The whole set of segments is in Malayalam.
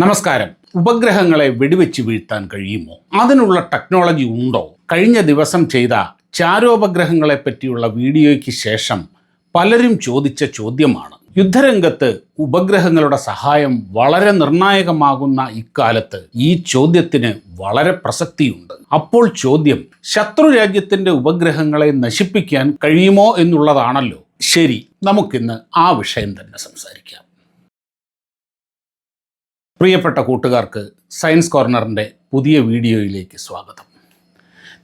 നമസ്കാരം. ഉപഗ്രഹങ്ങളെ വെടിവെച്ച് വീഴ്ത്താൻ കഴിയുമോ? അതിനുള്ള ടെക്നോളജി ഉണ്ടോ? കഴിഞ്ഞ ദിവസം ചെയ്ത ചാരോപഗ്രഹങ്ങളെ പറ്റിയുള്ള വീഡിയോയ്ക്ക് ശേഷം പലരും ചോദിച്ച ചോദ്യമാണ്. യുദ്ധരംഗത്ത് ഉപഗ്രഹങ്ങളുടെ സഹായം വളരെ നിർണായകമാകുന്ന ഇക്കാലത്ത് ഈ ചോദ്യത്തിന് വളരെ പ്രസക്തിയുണ്ട്. അപ്പോൾ ചോദ്യം ശത്രു രാജ്യത്തിന്റെ ഉപഗ്രഹങ്ങളെ നശിപ്പിക്കാൻ കഴിയുമോ എന്നുള്ളതാണല്ലോ. ശരി നമുക്കിന്ന് ആ വിഷയം തന്നെ സംസാരിക്കാം. പ്രിയപ്പെട്ട കൂട്ടുകാർക്ക് സയൻസ് കോർണറിന്റെ പുതിയ വീഡിയോയിലേക്ക് സ്വാഗതം.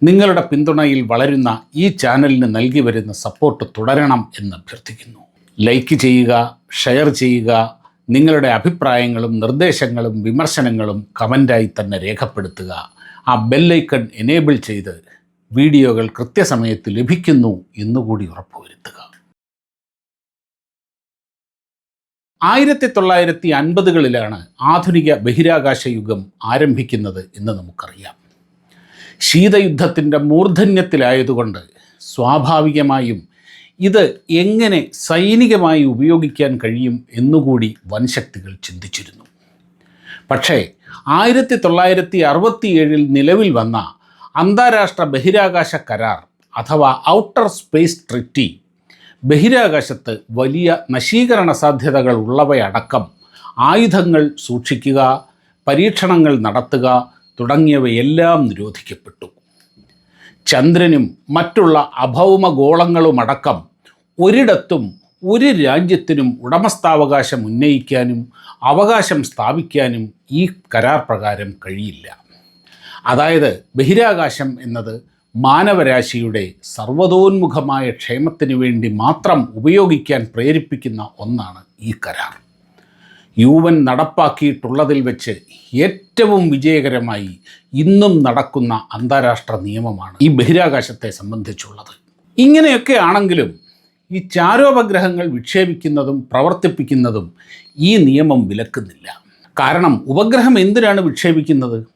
നിങ്ങളുടെ പിന്തുണയിൽ വളരുന്ന ഈ ചാനലിന് നൽകി വരുന്ന സപ്പോർട്ട് തുടരണം എന്ന് അഭ്യർത്ഥിക്കുന്നു. ലൈക്ക് ചെയ്യുക ഷെയർ ചെയ്യുക നിങ്ങളുടെ അഭിപ്രായങ്ങളും നിർദ്ദേശങ്ങളും വിമർശനങ്ങളും കമന്റായി തന്നെ രേഖപ്പെടുത്തുക. ആ ബെല്ലൈക്കൺ എനേബിൾ ചെയ്ത് വീഡിയോകൾ കൃത്യസമയത്ത് ലഭിക്കുന്നു എന്നുകൂടി ഉറപ്പുവരുത്തുക. ആയിരത്തി തൊള്ളായിരത്തി അൻപതുകളിലാണ് ആധുനിക ബഹിരാകാശ യുഗം ആരംഭിക്കുന്നത് എന്ന് നമുക്കറിയാം. ശീതയുദ്ധത്തിന്റെ മൂർധന്യത്തിലായതുകൊണ്ട് സ്വാഭാവികമായും ഇത് എങ്ങനെ സൈനികമായി ഉപയോഗിക്കാൻ കഴിയും എന്നുകൂടി വൻശക്തികൾ ചിന്തിച്ചിരുന്നു. പക്ഷേ ആയിരത്തി തൊള്ളായിരത്തി അറുപത്തിയേഴിൽ നിലവിൽ വന്ന അന്താരാഷ്ട്ര ബഹിരാകാശ കരാർ അഥവാ ഔട്ടർ സ്പേസ് ട്രിറ്റി ബഹിരാകാശത്ത് വലിയ നശീകരണ സാധ്യതകൾ ഉള്ളവയടക്കം ആയുധങ്ങൾ സൂക്ഷിക്കുക പരീക്ഷണങ്ങൾ നടത്തുക തുടങ്ങിയവയെല്ലാം നിരോധിക്കപ്പെട്ടു. ചന്ദ്രനും മറ്റുള്ള അഭൗമ ഗോളങ്ങളുമടക്കം ഒരിടത്തും ഒരു രാജ്യത്തിനും ഉടമസ്ഥാവകാശം ഉന്നയിക്കാനും അവകാശം സ്ഥാപിക്കാനും ഈ കരാർ പ്രകാരം കഴിയില്ല. അതായത് ബഹിരാകാശം എന്നത് മാനവരാശിയുടെ സർവതോന്മുഖമായ ക്ഷേമത്തിന് വേണ്ടി മാത്രം ഉപയോഗിക്കാൻ പ്രേരിപ്പിക്കുന്ന ഒന്നാണ് ഈ കരാർ. യു എൻ നടപ്പാക്കിയിട്ടുള്ളതിൽ വെച്ച് ഏറ്റവും വിജയകരമായി ഇന്നും നടക്കുന്ന അന്താരാഷ്ട്ര നിയമമാണ് ഈ ബഹിരാകാശത്തെ സംബന്ധിച്ചുള്ളത്. ഇങ്ങനെയൊക്കെ ആണെങ്കിലും ഈ ചാരോപഗ്രഹങ്ങൾ വിക്ഷേപിക്കുന്നതും പ്രവർത്തിപ്പിക്കുന്നതും ഈ നിയമം വിലക്കുന്നില്ല. കാരണം ഉപഗ്രഹം എന്തിനാണ് വിക്ഷേപിക്കുന്നത്?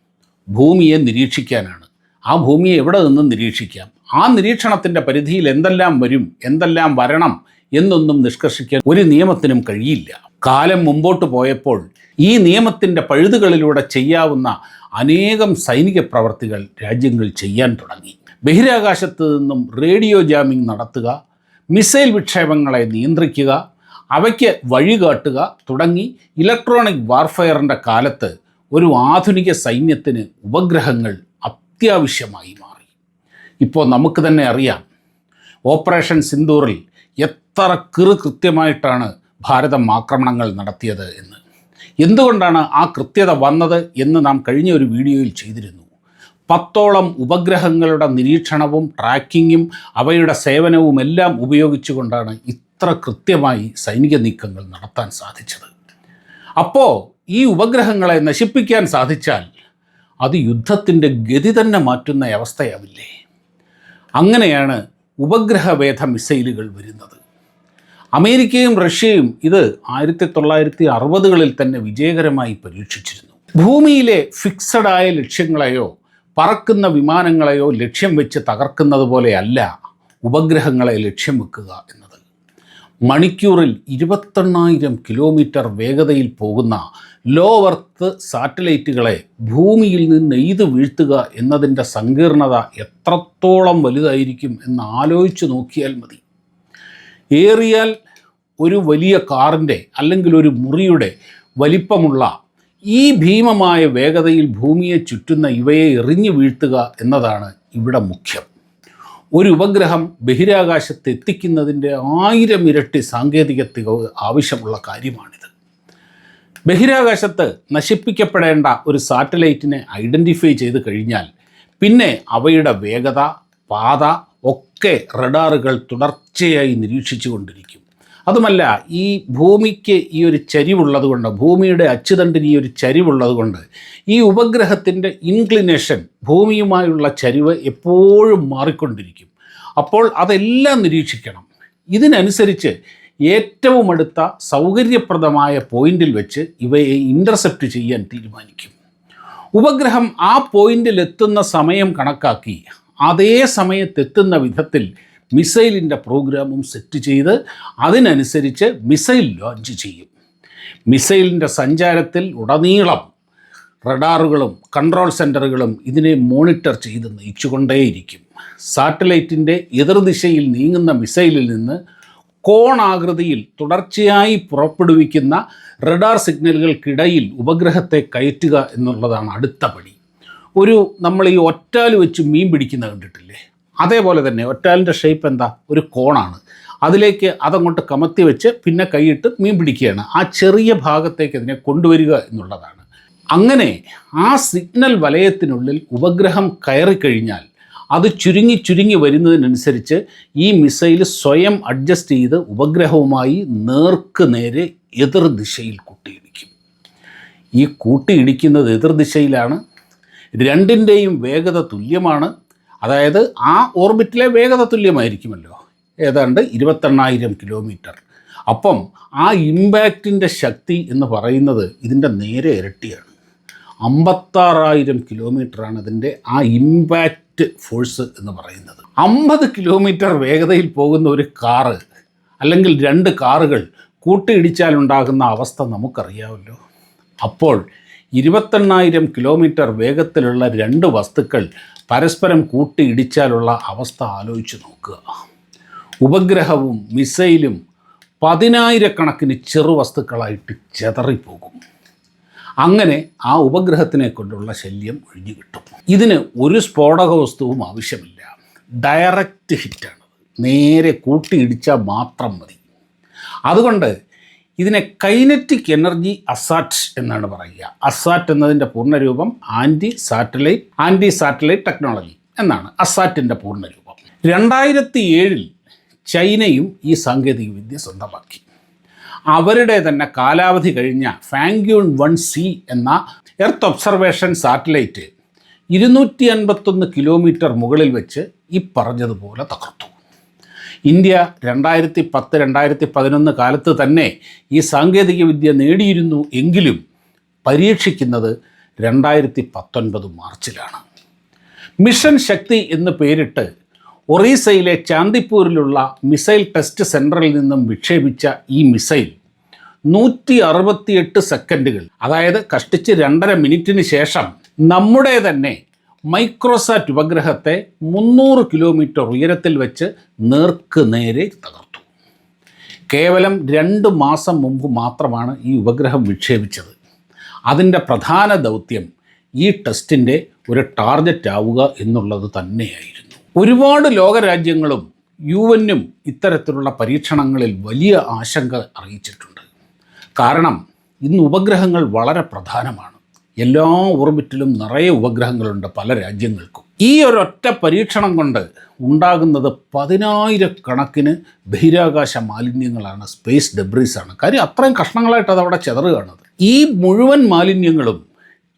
ഭൂമിയെ നിരീക്ഷിക്കാനാണ്. ആ ഭൂമിയെ എവിടെ നിന്നും നിരീക്ഷിക്കാം? ആ നിരീക്ഷണത്തിന്റെ പരിധിയിൽ എന്തെല്ലാം വരും? എന്തെല്ലാം വരണം? എന്നൊന്നും നിഷ്കർഷിക്കാൻ ഒരു നിയമത്തിനും കഴിയില്ല. കാലം മുമ്പോട്ട് പോയപ്പോൾ ഈ നിയമത്തിന്റെ പഴുതുകളിലൂടെ ചെയ്യാവുന്ന അനേകം സൈനിക പ്രവർത്തികൾ രാജ്യങ്ങൾ ചെയ്യാൻ തുടങ്ങി. ബഹിരാകാശത്ത് നിന്നും റേഡിയോ ജാമിംഗ് നടത്തുക മിസൈൽ വിക്ഷേപങ്ങളെ നിയന്ത്രിക്കുക അവയ്ക്ക് വഴികാട്ടുക തുടങ്ങി ഇലക്ട്രോണിക് വാർഫെയറിന്റെ കാലത്ത് ഒരു ആധുനിക സൈന്യത്തിന് ഉപഗ്രഹങ്ങൾ അത്യാവശ്യമായി മാറി. ഇപ്പോൾ നമുക്ക് തന്നെ അറിയാം ഓപ്പറേഷൻ സിന്ദൂറിൽ എത്ര കൃ കൃത്യമായിട്ടാണ് ഭാരതം ആക്രമണങ്ങൾ നടത്തിയത് എന്ന്. എന്തുകൊണ്ടാണ് ആ കൃത്യത വന്നത് എന്ന് നാം കഴിഞ്ഞ ഒരു വീഡിയോയിൽ ചെയ്തിരുന്നു. പത്തോളം ഉപഗ്രഹങ്ങളുടെ നിരീക്ഷണവും ട്രാക്കിങ്ങും അവയുടെ സേവനവും എല്ലാം ഉപയോഗിച്ചുകൊണ്ടാണ് ഇത്ര കൃത്യമായി സൈനിക നീക്കങ്ങൾ നടത്താൻ സാധിച്ചത്. അപ്പോൾ ഈ ഉപഗ്രഹങ്ങളെ നശിപ്പിക്കാൻ സാധിച്ചാൽ അത് യുദ്ധത്തിന്റെ ഗതി തന്നെ മാറ്റുന്ന അവസ്ഥയാവില്ലേ? അങ്ങനെയാണ് ഉപഗ്രഹവേധ മിസൈലുകൾ വരുന്നത്. അമേരിക്കയും റഷ്യയും ഇത് ആയിരത്തി തൊള്ളായിരത്തി അറുപതുകളിൽ തന്നെ വിജയകരമായി പരീക്ഷിച്ചിരുന്നു. ഭൂമിയിലെ ഫിക്സഡായ ലക്ഷ്യങ്ങളെയോ പറക്കുന്ന വിമാനങ്ങളെയോ ലക്ഷ്യം വെച്ച് തകർക്കുന്നത് പോലെയല്ല ഉപഗ്രഹങ്ങളെ ലക്ഷ്യം വെക്കുക എന്നത്. മണിക്കൂറിൽ ഇരുപത്തെണ്ണായിരം കിലോമീറ്റർ വേഗതയിൽ പോകുന്ന ലോ വർത്ത് സാറ്റലൈറ്റുകളെ ഭൂമിയിൽ നിന്ന് എയ്ത് വീഴ്ത്തുക എന്നതിന്റെ സങ്കീർണത എത്രത്തോളം വലുതായിരിക്കും എന്ന് ആലോചിച്ച് നോക്കിയാൽ മതി. ഏറിയാൽ ഒരു വലിയ കാറിന്റെ അല്ലെങ്കിൽ ഒരു മുറിയുടെ വലിപ്പമുള്ള ഈ ഭീമമായ വേഗതയിൽ ഭൂമിയെ ചുറ്റുന്ന ഇവയെ എറിഞ്ഞു വീഴ്ത്തുക എന്നതാണ് ഇവിടെ മുഖ്യം. ഒരു ഉപഗ്രഹം ബഹിരാകാശത്ത് എത്തിക്കുന്നതിന്റെ ആയിരം ഇരട്ടി സാങ്കേതിക ആവശ്യമുള്ള കാര്യമാണിത്. ബഹിരാകാശത്ത് നശിപ്പിക്കപ്പെടേണ്ട ഒരു സാറ്റലൈറ്റിനെ ഐഡന്റിഫൈ ചെയ്ത് കഴിഞ്ഞാൽ പിന്നെ അവയുടെ വേഗത പാത ഒക്കെ റഡാറുകൾ തുടർച്ചയായി നിരീക്ഷിച്ചു കൊണ്ടിരിക്കും അതുമല്ല ഈ ഭൂമിക്ക് ഈ ഒരു ചരിവുള്ളത് കൊണ്ട് ഭൂമിയുടെ അച്ചുതണ്ടിന് ഈ ഒരു ചരിവുള്ളത് കൊണ്ട് ഈ ഉപഗ്രഹത്തിന്റെ ഇൻക്ലിനേഷൻ ഭൂമിയുമായുള്ള ചരിവ് എപ്പോഴും മാറിക്കൊണ്ടിരിക്കും. അപ്പോൾ അതെല്ലാം നിരീക്ഷിക്കണം. ഇതിനനുസരിച്ച് ഏറ്റവും അടുത്ത സൗകര്യപ്രദമായ പോയിന്റിൽ വെച്ച് ഇവയെ ഇന്റർസെപ്റ്റ് ചെയ്യാൻ തീരുമാനിക്കും. ഉപഗ്രഹം ആ പോയിന്റിൽ എത്തുന്ന സമയം കണക്കാക്കി അതേ സമയത്തെത്തുന്ന വിധത്തിൽ മിസൈലിന്റെ പ്രോഗ്രാമും സെറ്റ് ചെയ്ത് അതിനനുസരിച്ച് മിസൈൽ ലോഞ്ച് ചെയ്യും. മിസൈലിന്റെ സഞ്ചാരത്തിൽ ഉടനീളം റഡാറുകളും കൺട്രോൾ സെന്ററുകളും ഇതിനെ മോണിറ്റർ ചെയ്ത് നയിച്ചുകൊണ്ടേയിരിക്കും സാറ്റലൈറ്റിന്റെ എതിർദിശയിൽ നീങ്ങുന്ന മിസൈലിൽ നിന്ന് കോണാകൃതിയിൽ തുടർച്ചയായി പുറപ്പെടുവിക്കുന്ന റഡാർ സിഗ്നലുകൾക്കിടയിൽ ഉപഗ്രഹത്തെ കയറ്റുക എന്നുള്ളതാണ് അടുത്ത പടി. ഒരു നമ്മൾ ഈ ഒറ്റാൽ വെച്ച് മീൻ പിടിക്കുന്ന കണ്ടിട്ടില്ലേ? അതേപോലെ തന്നെ ഒറ്റാലിന്റെ ഷേപ്പ് എന്താ? ഒരു കോണാണ്. അതിലേക്ക് അതങ്ങോട്ട് കമത്തി വെച്ച് പിന്നെ കൈയിട്ട് മീൻ പിടിക്കുകയാണ്. ആ ചെറിയ ഭാഗത്തേക്ക് അതിനെ കൊണ്ടുവരിക എന്നുള്ളതാണ്. അങ്ങനെ ആ സിഗ്നൽ വലയത്തിനുള്ളിൽ ഉപഗ്രഹം കയറിക്കഴിഞ്ഞാൽ അത് ചുരുങ്ങി ചുരുങ്ങി വരുന്നതിനനുസരിച്ച് ഈ മിസൈൽ സ്വയം അഡ്ജസ്റ്റ് ചെയ്ത് ഉപഗ്രഹവുമായി നേർക്ക് നേരെ എതിർ ദിശയിൽ കൂട്ടിയിടിക്കും. ഈ കൂട്ടിയിടിക്കുന്നത് എതിർ ദിശയിലാണ്. രണ്ടിന്റെയും വേഗത തുല്യമാണ്. അതായത് ആ ഓർബിറ്റിലെ വേഗത തുല്യമായിരിക്കുമല്ലോ. ഏതാണ്ട് ഇരുപത്തെണ്ണായിരം കിലോമീറ്റർ. അപ്പം ആ ഇമ്പാക്റ്റിന്റെ ശക്തി എന്ന് പറയുന്നത് ഇതിന്റെ നേരെ ഇരട്ടിയാണ്. അമ്പത്താറായിരം കിലോമീറ്ററാണ് അതിന്റെ ആ ഇമ്പാക്റ്റ് ഫോഴ്സ് എന്ന് പറയുന്നത്. അമ്പത് കിലോമീറ്റർ വേഗതയിൽ പോകുന്ന ഒരു കാറ് അല്ലെങ്കിൽ രണ്ട് കാറുകൾ കൂട്ടിയിടിച്ചാലുണ്ടാകുന്ന അവസ്ഥ നമുക്കറിയാമല്ലോ. അപ്പോൾ ഇരുപത്തെണ്ണായിരം കിലോമീറ്റർ വേഗത്തിലുള്ള രണ്ട് വസ്തുക്കൾ പരസ്പരം കൂട്ടിയിടിച്ചാലുള്ള അവസ്ഥ ആലോചിച്ച് നോക്കുക. ഉപഗ്രഹവും മിസൈലും പതിനായിരക്കണക്കിന് ചെറു വസ്തുക്കളായിട്ട് ചെതറിപ്പോകും. അങ്ങനെ ആ ഉപഗ്രഹത്തിനെ കൊണ്ടുള്ള ശല്യം ഒഴിഞ്ഞു കിട്ടും. ഇതിന് ഒരു സ്ഫോടക വസ്തുവും ആവശ്യമില്ല. ഡയറക്റ്റ് ഹിറ്റാണ്. നേരെ കൂട്ടിയിടിച്ചാൽ മാത്രം മതി. അതുകൊണ്ട് ഇതിനെ കൈനറ്റിക് എനർജി അസാറ്റ് എന്നാണ് പറയുക. അസാറ്റ് എന്നതിന്റെ പൂർണരൂപം anti satellite anti satellite technology എന്നാണ് അസാറ്റിന്റെ പൂർണരൂപം. രണ്ടായിരത്തി ഏഴിൽ ചൈനയും ഈ സാങ്കേതികവിദ്യ സ്വന്തമാക്കി. അവരുടെ തന്നെ കാലാവധി കഴിഞ്ഞ ഫാങ്ക്യൂൺ വൺ സി എന്ന എർത്ത് ഒബ്സർവേഷൻ സാറ്റലൈറ്റ് ഇരുന്നൂറ്റി അൻപത്തൊന്ന് കിലോമീറ്റർ മുകളിൽ വെച്ച് ഈ പറഞ്ഞതുപോലെ തകർത്തു. ഇന്ത്യ രണ്ടായിരത്തി പത്ത് രണ്ടായിരത്തി പതിനൊന്ന് കാലത്ത് തന്നെ ഈ സാങ്കേതികവിദ്യ നേടിയിരുന്നു എങ്കിലും പരീക്ഷിക്കുന്നത് രണ്ടായിരത്തി പത്തൊൻപത് മാർച്ചിലാണ്. മിഷൻ ശക്തി എന്ന് പേരിട്ട് ഒറീസയിലെ ചാന്ദിപ്പൂരിലുള്ള മിസൈൽ ടെസ്റ്റ് സെന്ററിൽ നിന്നും വിക്ഷേപിച്ച ഈ മിസൈൽ നൂറ്റി അറുപത്തിയെട്ട് സെക്കൻഡുകൾ അതായത് കഷ്ടിച്ച് രണ്ടര മിനിറ്റിന് ശേഷം നമ്മുടെ തന്നെ മൈക്രോസാറ്റ് ഉപഗ്രഹത്തെ മുന്നൂറ് കിലോമീറ്റർ ഉയരത്തിൽ വെച്ച് നേർക്ക് നേരെ തകർത്തു. കേവലം രണ്ട് മാസം മുമ്പ് മാത്രമാണ് ഈ ഉപഗ്രഹം വിക്ഷേപിച്ചത്. അതിന്റെ പ്രധാന ദൗത്യം ഈ ടെസ്റ്റിന്റെ ഒരു ടാർഗറ്റ് ആവുക എന്നുള്ളത് തന്നെയായിരുന്നു. ഒരുപാട് ലോകരാജ്യങ്ങളും യു എന്നും ഇത്തരത്തിലുള്ള പരീക്ഷണങ്ങളിൽ വലിയ ആശങ്ക അറിയിച്ചിട്ടുണ്ട്. കാരണം ഇന്ന് ഉപഗ്രഹങ്ങൾ വളരെ പ്രധാനമാണ്. എല്ലാ ഓർബിറ്റിലും നിറയെ ഉപഗ്രഹങ്ങളുണ്ട് പല രാജ്യങ്ങൾക്കും. ഈ ഒരൊറ്റ പരീക്ഷണം കൊണ്ട് ഉണ്ടാകുന്നത് പതിനായിരക്കണക്കിന് ബഹിരാകാശ മാലിന്യങ്ങളാണ് സ്പേസ് ഡെബ്രീസ് ആണ് കാര്യം അത്രയും കഷ്ണങ്ങളായിട്ട് അത് അവിടെ ചെതറുകയാണത്. ഈ മുഴുവൻ മാലിന്യങ്ങളും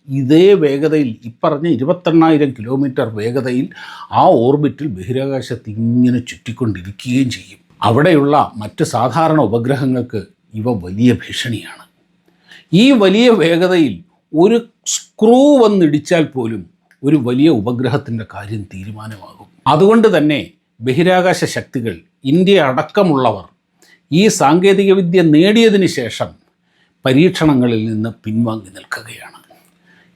ഇതേ വേഗതയിൽ ഇപ്പറഞ്ഞ ഇരുപത്തെണ്ണായിരം കിലോമീറ്റർ വേഗതയിൽ ആ ഓർബിറ്റിൽ ബഹിരാകാശത്ത് ഇങ്ങനെ ചുറ്റിക്കൊണ്ടിരിക്കുകയും ചെയ്യും. അവിടെയുള്ള മറ്റ് സാധാരണ ഉപഗ്രഹങ്ങൾക്ക് ഇവ വലിയ ഭീഷണിയാണ്. ഈ വലിയ വേഗതയിൽ ഒരു സ്ക്രൂ വന്നിടിച്ചാൽ പോലും ഒരു വലിയ ഉപഗ്രഹത്തിന്റെ കാര്യം തീരുമാനമാകും. അതുകൊണ്ട് തന്നെ ബഹിരാകാശ ശക്തികൾ ഇന്ത്യ അടക്കമുള്ളവർ ഈ സാങ്കേതികവിദ്യ നേടിയതിന് ശേഷം പരീക്ഷണങ്ങളിൽ നിന്ന് പിൻവാങ്ങി നിൽക്കുകയാണ്.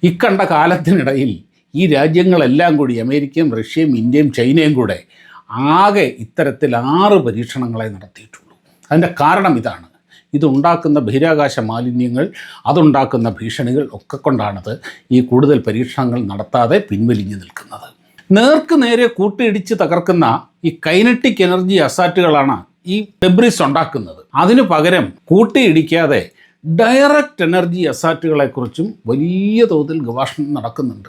ഇക്കണ്ട കാലത്തിനിടയിൽ ഈ രാജ്യങ്ങളെല്ലാം കൂടി അമേരിക്കയും റഷ്യയും ഇന്ത്യയും ചൈനയും കൂടെ ആകെ ഇത്തരത്തിൽ ആറ് പരീക്ഷണങ്ങളെ നടത്തിയിട്ടുള്ളൂ. അതിന്റെ കാരണം ഇതാണ്. ഇതുണ്ടാക്കുന്ന ബഹിരാകാശ മാലിന്യങ്ങൾ അതുണ്ടാക്കുന്ന ഭീഷണികൾ ഒക്കെ കൊണ്ടാണത് ഈ കൂടുതൽ പരീക്ഷണങ്ങൾ നടത്താതെ പിൻവലിഞ്ഞു നിൽക്കുന്നത്. നേർക്ക് നേരെ കൂട്ടിയിടിച്ച് തകർക്കുന്ന ഈ കൈനറ്റിക് എനർജി അസാറ്റുകളാണ് ഈ ഡെബ്രിസ് ഉണ്ടാക്കുന്നത്. അതിനു പകരം കൂട്ടിയിടിക്കാതെ ഡയറക്റ്റ് എനർജി അസാറ്റുകളെക്കുറിച്ചും വലിയ തോതിൽ ഗവേഷണം നടക്കുന്നുണ്ട്.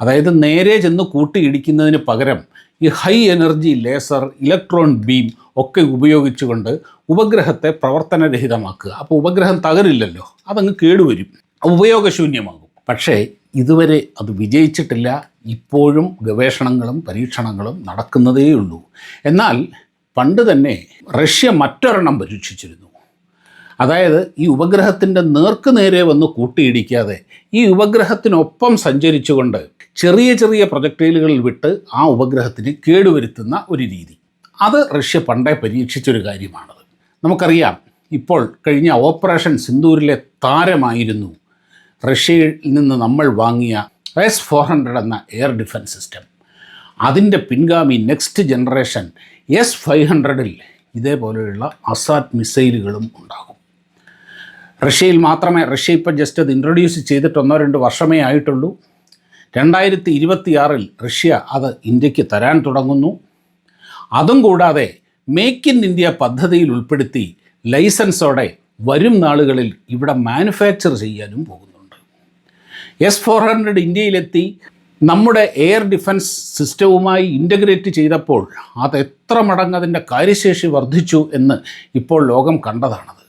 അതായത് നേരെ ചെന്ന് കൂട്ടിയിടിക്കുന്നതിന് പകരം ഈ high energy laser electron beam ഒക്കെ ഉപയോഗിച്ചുകൊണ്ട് ഉപഗ്രഹത്തെ പ്രവർത്തനരഹിതമാക്കുക. അപ്പോൾ ഉപഗ്രഹം തകരില്ലല്ലോ അതങ്ങ് കേടുവരും ഉപയോഗശൂന്യമാകും. പക്ഷേ ഇതുവരെ അത് വിജയിച്ചിട്ടില്ല. ഇപ്പോഴും ഗവേഷണങ്ങളും പരീക്ഷണങ്ങളും നടക്കുന്നതേയുള്ളൂ. എന്നാൽ പണ്ട് തന്നെ റഷ്യ മറ്റൊരെണ്ണം പരീക്ഷിച്ചിരുന്നു. അതായത് ഈ ഉപഗ്രഹത്തിന്റെ നേർക്ക് നേരെ വന്ന് കൂട്ടിയിടിക്കാതെ ഈ ഉപഗ്രഹത്തിനൊപ്പം സഞ്ചരിച്ചുകൊണ്ട് ചെറിയ ചെറിയ പ്രൊജക്ടൈലുകളിൽ വിട്ട് ആ ഉപഗ്രഹത്തിന് കേടുവരുത്തുന്ന ഒരു രീതി. അത് റഷ്യ പണ്ടേ പരീക്ഷിച്ചൊരു കാര്യമാണത്. നമുക്കറിയാം ഇപ്പോൾ കഴിഞ്ഞ ഓപ്പറേഷൻ സിന്ദൂരിലെ താരമായിരുന്നു റഷ്യയിൽ നിന്ന് നമ്മൾ വാങ്ങിയ എസ് ഫോർ ഹൺഡ്രഡ് എന്ന എയർ ഡിഫൻസ് സിസ്റ്റം അതിന്റെ പിൻഗാമി നെക്സ്റ്റ് ജനറേഷൻ എസ് ഫൈവ് ഹൺഡ്രഡിൽ ഇതേപോലെയുള്ള അസാറ്റ് മിസൈലുകളും ഉണ്ടാകും. റഷ്യയിൽ മാത്രമേ റഷ്യ ഇപ്പോൾ ജസ്റ്റ് അത് ഇൻട്രൊഡ്യൂസ് ചെയ്തിട്ട് ഒന്നോ രണ്ട് വർഷമേ ആയിട്ടുള്ളൂ. രണ്ടായിരത്തി ഇരുപത്തിയാറിൽ റഷ്യ അത് ഇന്ത്യയ്ക്ക് തരാൻ തുടങ്ങുന്നു. അതും കൂടാതെ മേക്ക് ഇൻ ഇന്ത്യ പദ്ധതിയിൽ ഉൾപ്പെടുത്തി ലൈസൻസോടെ വരും നാളുകളിൽ ഇവിടെ മാനുഫാക്ചർ ചെയ്യാനും പോകുന്നുണ്ട്. എസ് ഫോർ ഹൺഡ്രഡ് ഇന്ത്യയിലെത്തി നമ്മുടെ എയർ ഡിഫൻസ് സിസ്റ്റവുമായി ഇന്റഗ്രേറ്റ് ചെയ്തപ്പോൾ അത് എത്ര മടങ്ങ് അതിന്റെ കാര്യശേഷി വർദ്ധിച്ചു എന്ന് ഇപ്പോൾ ലോകം കണ്ടതാണത്.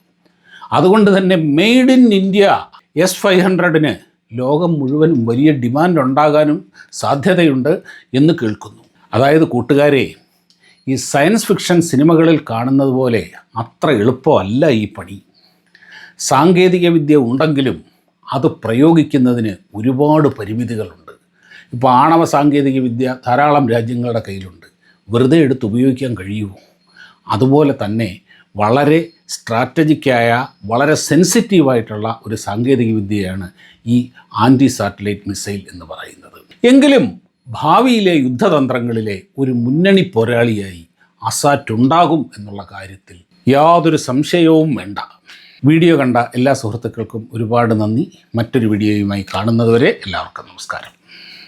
അതുകൊണ്ട് തന്നെ made in India S five ഹൺഡ്രഡിന് ലോകം മുഴുവനും വലിയ ഡിമാൻഡ് ഉണ്ടാകാനും സാധ്യതയുണ്ട് എന്ന് കേൾക്കുന്നു. അതായത് കൂട്ടുകാരെ ഈ സയൻസ് ഫിക്ഷൻ സിനിമകളിൽ കാണുന്നത് പോലെ അത്ര എളുപ്പമല്ല ഈ പണി. സാങ്കേതികവിദ്യ ഉണ്ടെങ്കിലും അത് പ്രയോഗിക്കുന്നതിന് ഒരുപാട് പരിമിതികളുണ്ട്. ഇപ്പോൾ ആണവ സാങ്കേതികവിദ്യ ധാരാളം രാജ്യങ്ങളുടെ കയ്യിലുണ്ട്. വെറുതെ എടുത്ത് ഉപയോഗിക്കാൻ കഴിയുമോ? അതുപോലെ തന്നെ വളരെ സ്ട്രാറ്റജിക്കായ വളരെ സെൻസിറ്റീവായിട്ടുള്ള ഒരു സാങ്കേതികവിദ്യയാണ് ഈ ആന്റി സാറ്റലൈറ്റ് മിസൈൽ എന്ന് പറയുന്നത്. എങ്കിലും ഭാവിയിലെ യുദ്ധതന്ത്രങ്ങളിലെ ഒരു മുന്നണി പോരാളിയായി അസാറ്റ് ഉണ്ടാകും എന്നുള്ള കാര്യത്തിൽ യാതൊരു സംശയവും വേണ്ട. വീഡിയോ കണ്ട എല്ലാ സുഹൃത്തുക്കൾക്കും ഒരുപാട് നന്ദി. മറ്റൊരു വീഡിയോയുമായി കാണുന്നതുവരെ എല്ലാവർക്കും നമസ്കാരം.